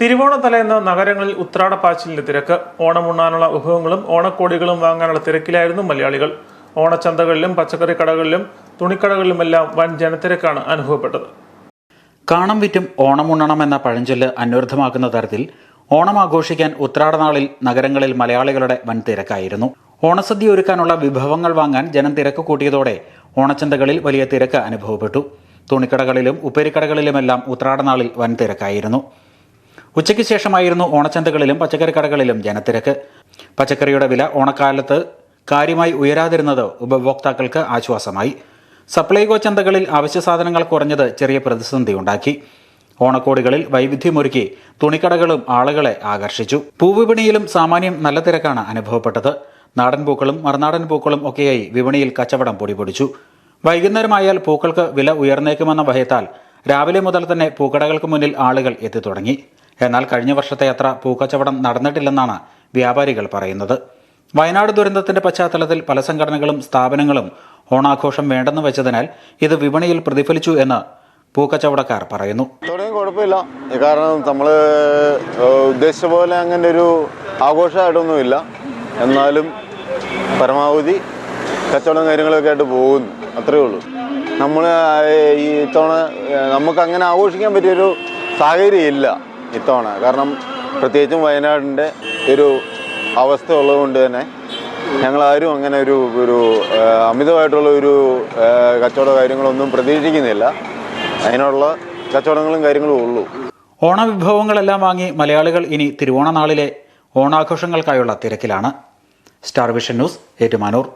തിരുവോണ തലേന്ന് നഗരങ്ങളിൽ ഉത്രാടപ്പാച്ചിലിന്റെ തിരക്ക്. ഓണമുണ്ണാനുള്ള വിഭവങ്ങളും ഓണക്കോടികളും വാങ്ങാനുള്ള തിരക്കിലായിരുന്നു മലയാളികൾ. ഓണച്ചന്തകളിലും പച്ചക്കറി കടകളിലും തുണിക്കടകളിലുമെല്ലാം വൻ ജനത്തിരക്കാണ് അനുഭവപ്പെട്ടത്. കാണം വിറ്റും ഓണമുണ്ണണം എന്ന പഴഞ്ചൊല്ല് അന്വർത്ഥമാക്കുന്ന തരത്തിൽ ഓണം ആഘോഷിക്കാൻ ഉത്രാടനാളിൽ നഗരങ്ങളിൽ മലയാളികളുടെ വൻ തിരക്കായിരുന്നു. ഓണസദ്യ ഒരുക്കാനുള്ള വിഭവങ്ങൾ വാങ്ങാൻ ജനം തിരക്ക് കൂട്ടിയതോടെ ഓണച്ചന്തകളിൽ വലിയ തിരക്ക് അനുഭവപ്പെട്ടു. തുണിക്കടകളിലും ഉപ്പേരിക്കടകളിലുമെല്ലാം ഉത്രാടനാളിൽ വൻ തിരക്കായിരുന്നു. ഉച്ചയ്ക്ക് ശേഷമായിരുന്നു ഓണച്ചന്തകളിലും പച്ചക്കറി കടകളിലും ജനത്തിരക്ക്. പച്ചക്കറിയുടെ വില ഓണക്കാലത്ത് കാര്യമായി ഉയരാതിരുന്നത് ഉപഭോക്താക്കൾക്ക് ആശ്വാസമായി. സപ്ലൈകോ ചന്തകളിൽ അവശ്യ സാധനങ്ങൾ കുറഞ്ഞത് ചെറിയ പ്രതിസന്ധി ഉണ്ടാക്കി. ഓണക്കോടികളിൽ വൈവിധ്യമൊരുക്കി തുണിക്കടകളും ആളുകളെ ആകർഷിച്ചു. പൂവിപണിയിലും സാമാന്യം നല്ല തിരക്കാണ് അനുഭവപ്പെട്ടത്. നാടൻ പൂക്കളും മറുനാടൻ പൂക്കളും ഒക്കെയായി വിപണിയിൽ കച്ചവടം പൊടിപൊടിച്ചു. വൈകുന്നേരമായാൽ പൂക്കൾക്ക് വില ഉയർന്നേക്കുമെന്ന ഭയത്താൽ രാവിലെ മുതൽ തന്നെ പൂക്കടകൾക്ക് മുന്നിൽ ആളുകൾ എത്തിത്തുടങ്ങി. എന്നാൽ കഴിഞ്ഞ വർഷത്തെ അത്ര പൂക്കച്ചവടം നടന്നിട്ടില്ലെന്നാണ് വ്യാപാരികൾ പറയുന്നത്. വയനാട് ദുരന്തത്തിന്റെ പശ്ചാത്തലത്തിൽ പല സംഘടനകളും സ്ഥാപനങ്ങളും ഓണാഘോഷം വേണ്ടെന്ന് വെച്ചതിനാൽ ഇത് വിപണിയിൽ പ്രതിഫലിച്ചു എന്ന് പൂക്കച്ചവടക്കാർ പറയുന്നു. കുഴപ്പമില്ല. കാരണം നമ്മൾ ഉദ്ദേശിച്ച പോലെ അങ്ങനെ ഒരു ആഘോഷമായിട്ടൊന്നുമില്ല. എന്നാലും പരമാവധി കച്ചവടം കാര്യങ്ങളൊക്കെ ആയിട്ട് പോകുന്നു. അത്രേ ഉള്ളൂ. നമ്മൾ ഈ ഇത്തവണ നമുക്ക് അങ്ങനെ ആഘോഷിക്കാൻ പറ്റിയൊരു സാഹചര്യം ഇല്ല ഇത്തവണ. കാരണം പ്രത്യേകിച്ചും വയനാടിന്റെ ഒരു അവസ്ഥ ഉള്ളതുകൊണ്ട് തന്നെ ഞങ്ങളാരും അങ്ങനെ ഒരു ഒരു അമിതമായിട്ടുള്ള ഒരു കച്ചവട കാര്യങ്ങളൊന്നും പ്രതീക്ഷിക്കുന്നില്ല. അതിനുള്ള കച്ചവടങ്ങളും കാര്യങ്ങളും ഉള്ളൂ. ഓണവിഭവങ്ങളെല്ലാം വാങ്ങി മലയാളികൾ ഇനി തിരുവോണ നാളിലെ ഓണാഘോഷങ്ങൾക്കായുള്ള തിരക്കിലാണ്. Star Vision News Ettumanoor.